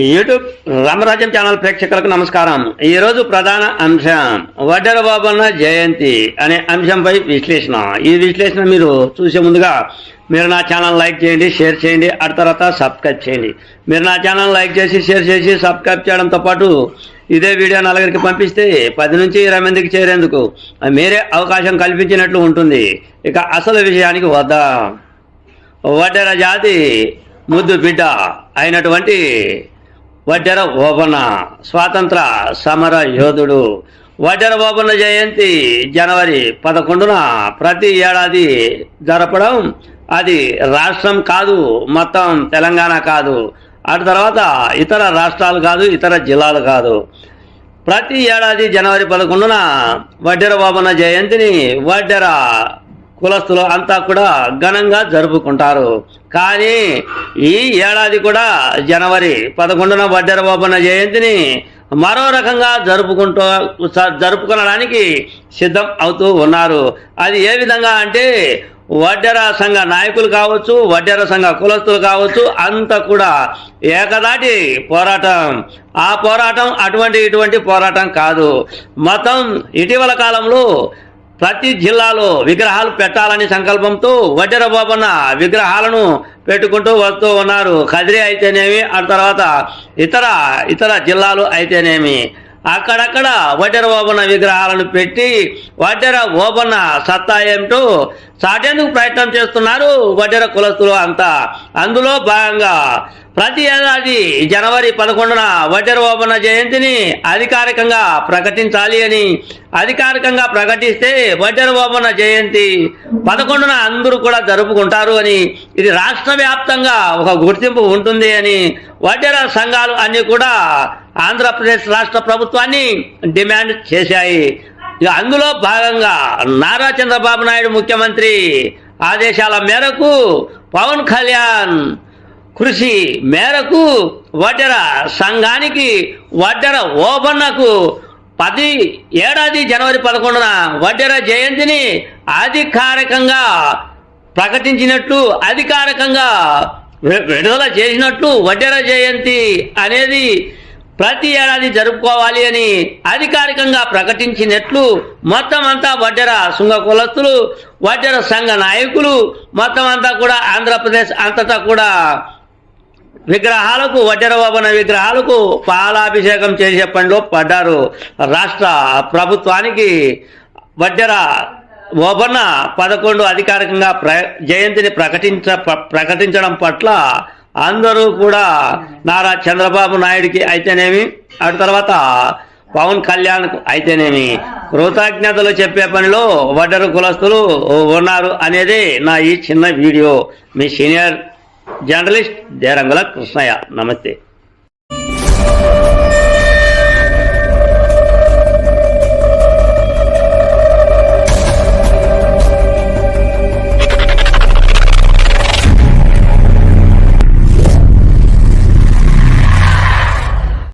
YouTube రామరాజ్యం channel ప్రేక్షకులకు నమస్కారం. ఈరోజు ప్రధాన అంశం వడ్డెర బాబన్న జయంతి అనే అంశంపై విశ్లేషణ. ఈ విశ్లేషణ మీరు చూసే ముందుగా మీరు నా ఛానల్ లైక్ చేయండి షేర్ చేయండి ఆ తర్వాత సబ్స్క్రైబ్ చేయండి. మీరు నా ఛానల్ లైక్ చేసి షేర్ చేసి సబ్స్క్రైబ్ చేయడంతో పాటు ఇదే వీడియో నలుగురికి పంపిస్తే పది నుంచి ఇరవై మందికి చేరేందుకు మీరే అవకాశం కల్పించినట్లు ఉంటుంది. ఇక అసలు విషయానికి వద్దాం. వడ్డెర జాతి ముద్దు బిడ్డ అయినటువంటి వడ్డెర ఓబన స్వాతంత్ర సమర యోధుడు. వడ్డెర ఓబన జయంతి జనవరి పదకొండున ప్రతి ఏడాది జరపడం అది రాష్ట్రం కాదు మొత్తం తెలంగాణ కాదు. అటు తర్వాత ఇతర రాష్ట్రాలు కాదు ఇతర జిల్లాలు కాదు. ప్రతి ఏడాది జనవరి పదకొండున వడ్డెర బాబన్న జయంతిని వడ్డెర కులస్తులు అంతా కూడా ఘనంగా జరుపుకుంటారు. కానీ ఈ ఏడాది కూడా జనవరి పదకొండున వడ్డెర జయంతిని మరో రకంగా జరుపుకుంటూ జరుపుకునడానికి సిద్ధం అవుతూ ఉన్నారు. అది ఏ విధంగా అంటే వడ్డెర సంఘ నాయకులు కావచ్చు వడ్డెర సంఘ కులస్తులు కావచ్చు అంతా కూడా ఏకదాటి పోరాటం. ఆ పోరాటం అటువంటి ఇటువంటి పోరాటం కాదు. మతం ఇటీవల కాలంలో ప్రతి జిల్లాలో విగ్రహాలు పెట్టాలని సంకల్పంతో వడ్డెర విగ్రహాలను పెట్టుకుంటూ వస్తూ ఉన్నారు. కదిరి అయితేనేమి ఆ తర్వాత ఇతర ఇతర జిల్లాలు అయితేనేమి. అక్కడక్కడ వడ్డెర ఓబన్న విగ్రహాలను పెట్టి వడ్డెర ఓబన్న సత్తా ఏమిటో చాటేందుకు ప్రయత్నం చేస్తున్నారు వడ్డెర కులస్తులు అంతా. అందులో భాగంగా ప్రతి ఏడాది జనవరి పదకొండున వడ్డెర ఓబన్న జయంతిని అధికారికంగా ప్రకటించాలి అని అధికారికంగా ప్రకటిస్తే వడ్డెర ఓబన్న జయంతి పదకొండున అందరూ కూడా జరుపుకుంటారు అని ఇది రాష్ట్ర వ్యాప్తంగా ఒక గుర్తింపు ఉంటుంది అని వడ్డెర సంఘాలు అన్ని కూడా ఆంధ్రప్రదేశ్ రాష్ట్ర ప్రభుత్వాన్ని డిమాండ్ చేశాయి. ఇక అందులో భాగంగా నారా చంద్రబాబు నాయుడు ముఖ్యమంత్రి ఆదేశాల మేరకు పవన్ కళ్యాణ్ కృషి మేరకు వడ్డెర సంఘానికి వడ్డెర ఓబన్నకు పది ఏడాది జనవరి పదకొండున వడ్డెర జయంతిని అధికారికంగా ప్రకటించినట్లు అధికారికంగా వి- విడుదల చేసినట్లు వడ్డెర జయంతి అనేది ప్రతి ఏడాది జరుపుకోవాలి అని అధికారికంగా ప్రకటించినట్లు మొత్తం అంతా వడ్డెర శృంగ కులస్తులు వడ్డెర సంఘ నాయకులు మొత్తం అంతా కూడా ఆంధ్రప్రదేశ్ అంతటా కూడా విగ్రహాలకు వడ్డెర బాబన విగ్రహాలకు పాలాభిషేకం చేసే పనిలో పడ్డారు. రాష్ట్ర ప్రభుత్వానికి వడ్డెర ఓబన్న పదకొండు అధికారికంగా ప్ర జయంతిని ప్రకటించ ప్రకటించడం పట్ల అందరూ కూడా నారా చంద్రబాబు నాయుడికి అయితేనేమి అటు తర్వాత పవన్ కళ్యాణ్ అయితేనేమి కృతజ్ఞతలు చెప్పే పనిలో వడ్డెర కులస్తులు ఉన్నారు అనేది నా ఈ చిన్న వీడియో. మీ సీనియర్ జర్నలిస్ట్ దేరంగుల కృష్ణయ్య. నమస్తే.